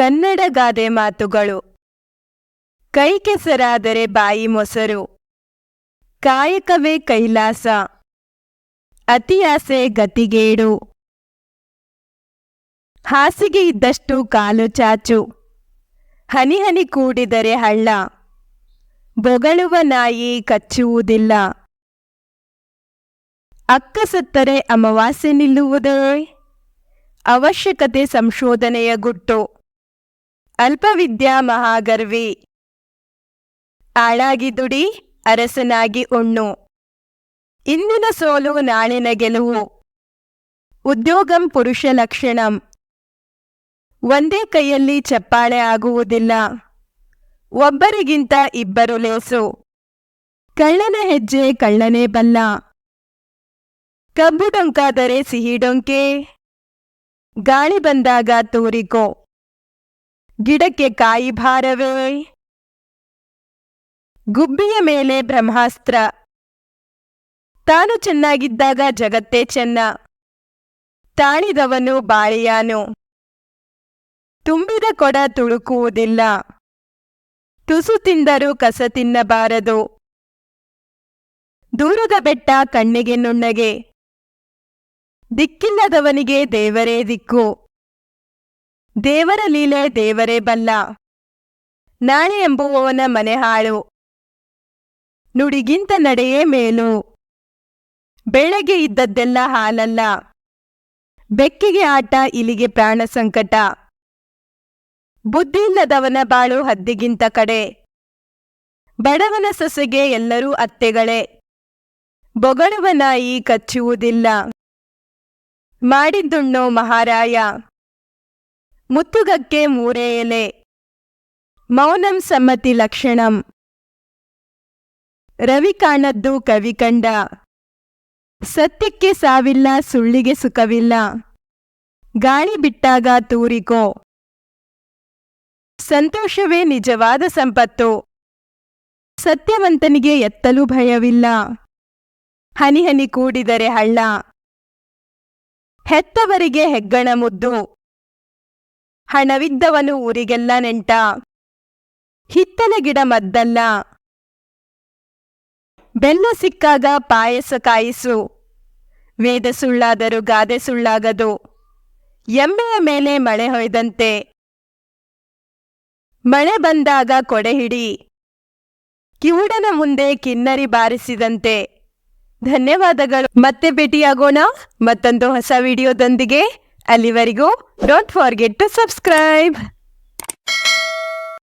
ಕನ್ನಡ ಗಾದೆ ಮಾತುಗಳು. ಕೈ ಕೆಸರಾದರೆ ಬಾಯಿ ಮೊಸರು. ಕಾಯಕವೇ ಕೈಲಾಸ. ಅತಿಯಾಸೆ ಗತಿಗೇಡು. ಹಾಸಿಗೆ ಇದ್ದಷ್ಟು ಕಾಲು ಚಾಚು. ಹನಿ ಹನಿ ಕೂಡಿದರೆ ಹಳ್ಳ. ಬೊಗಳುವ ನಾಯಿ ಕಚ್ಚುವುದಿಲ್ಲ. ಅಕ್ಕ ಸತ್ತರೆ ಅಮಾವಾಸ್ಯೆ ನಿಲ್ಲುವುದೇ? ಅವಶ್ಯಕತೆ ಸಂಶೋಧನೆಯ ಗುಟ್ಟು. ಅಲ್ಪವಿದ್ಯಾ ಮಹಾಗರ್ವಿ. ಆಳಾಗಿ ದುಡಿ, ಅರಸನಾಗಿ ಉಣ್ಣು. ಇಂದಿನ ಸೋಲು ನಾಳಿನ ಗೆಲುವು. ಉದ್ಯೋಗಂ ಪುರುಷ ಲಕ್ಷಣಂ. ಒಂದೇ ಕೈಯಲ್ಲಿ ಚಪ್ಪಾಳೆ ಆಗುವುದಿಲ್ಲ. ಒಬ್ಬರಿಗಿಂತ ಇಬ್ಬರು ಲೇಸು. ಕಳ್ಳನ ಹೆಜ್ಜೆ ಕಳ್ಳನೇ ಬಲ್ಲ. ಕಬ್ಬು ಡೊಂಕಾದರೆ ಸಿಹಿ ಡೊಂಕೆ. ಗಾಳಿ ಬಂದಾಗ ತೂರಿಕೋ. ಗಿಡಕ್ಕೆ ಕಾಯಿ ಭಾರವೇ. ಗುಬ್ಬಿಯ ಮೇಲೆ ಬ್ರಹ್ಮಾಸ್ತ್ರ. ತಾನು ಚೆನ್ನಾಗಿದ್ದಾಗ ಜಗತ್ತೇ ಚೆನ್ನ. ತಾಳಿದವನು ಬಾಳಿಯಾನು. ತುಂಬಿದ ಕೊಡ ತುಳುಕುವುದಿಲ್ಲ. ತುಸು ತಿಂದರೂ ಕಸ ತಿನ್ನಬಾರದು. ದೂರದ ಬೆಟ್ಟ ಕಣ್ಣಿಗೆ ನುಣ್ಣಗೆ. ದಿಕ್ಕಿಲ್ಲದವನಿಗೆ ದೇವರೇ ದಿಕ್ಕು. ದೇವರ ಲೀಲೆ ದೇವರೇ ಬಲ್ಲ. ನಾಳೆ ಎಂಬುವವನ ಮನೆ ಹಾಳು. ನುಡಿಗಿಂತ ನಡೆಯೇ ಮೇಲು. ಬೆಳಗ್ಗೆ ಇದ್ದದ್ದೆಲ್ಲ ಹಾಲಲ್ಲ. ಬೆಕ್ಕಿಗೆ ಆಟ, ಇಲಿಗೆ ಪ್ರಾಣ ಸಂಕಟ. ಬುದ್ಧಿಯಿಲ್ಲದವನ ಬಾಳು ಹದ್ದಿಗಿಂತ ಕಡೆ. ಬಡವನ ಸೊಸೆಗೆ ಎಲ್ಲರೂ ಅತ್ತೆಗಳೇ. ಬೊಗಳುವ ನಾಯಿ ಕಚ್ಚುವುದಿಲ್ಲ. ಮಾಡಿದ್ದುಣ್ಣೋ ಮಹಾರಾಯ. ಮುತ್ತುಗಕ್ಕೆ ಮೂರೇ ಎಲೆ. ಮೌನಂ ಸಮ್ಮತಿ ಲಕ್ಷಣಂ. ರವಿ ಕಾಣದ್ದು ಕವಿ ಕಂಡ. ಸತ್ಯಕ್ಕೆ ಸಾವಿಲ್ಲ, ಸುಳ್ಳಿಗೆ ಸುಖವಿಲ್ಲ. ಗಾಳಿ ಬಿಟ್ಟಾಗ ತೂರಿಕೋ. ಸಂತೋಷವೇ ನಿಜವಾದ ಸಂಪತ್ತು. ಸತ್ಯವಂತನಿಗೆ ಎತ್ತಲು ಭಯವಿಲ್ಲ. ಹನಿ ಹನಿ ಕೂಡಿದರೆ ಹಳ್ಳ. ಹೆತ್ತವರಿಗೆ ಹೆಗ್ಗಣ ಮುದ್ದು. ಹಣವಿದ್ದವನು ಊರಿಗೆಲ್ಲ ನೆಂಟ. ಹಿತ್ತಲೆ ಗಿಡ ಮದ್ದಲ್ಲ. ಬೆಲ್ಲ ಸಿಕ್ಕಾಗ ಪಾಯಸ ಕಾಯಿಸು. ವೇದ ಸುಳ್ಳಾದರೂ ಗಾದೆ ಸುಳ್ಳಾಗದು. ಎಮ್ಮೆಯ ಮೇಲೆ ಮಳೆ ಹೊಯ್ದಂತೆ. ಮಳೆ ಬಂದಾಗ ಕೊಡೆ ಹಿಡಿ. ಕಿವುಡನ ಮುಂದೆ ಕಿನ್ನರಿ ಬಾರಿಸಿದಂತೆ. ಧನ್ಯವಾದಗಳು. ಮತ್ತೆ ಭೇಟಿಯಾಗೋಣ. ಮತ್ತೊಂದು ಹೊಸ ವಿಡಿಯೋದೊಂದಿಗೆ. ಅಲ್ಲಿವರೆಗೂ ಡೋಂಟ್ ಫಾರ್ಗೆಟ್ ಟು ಸಬ್ಸ್ಕ್ರೈಬ್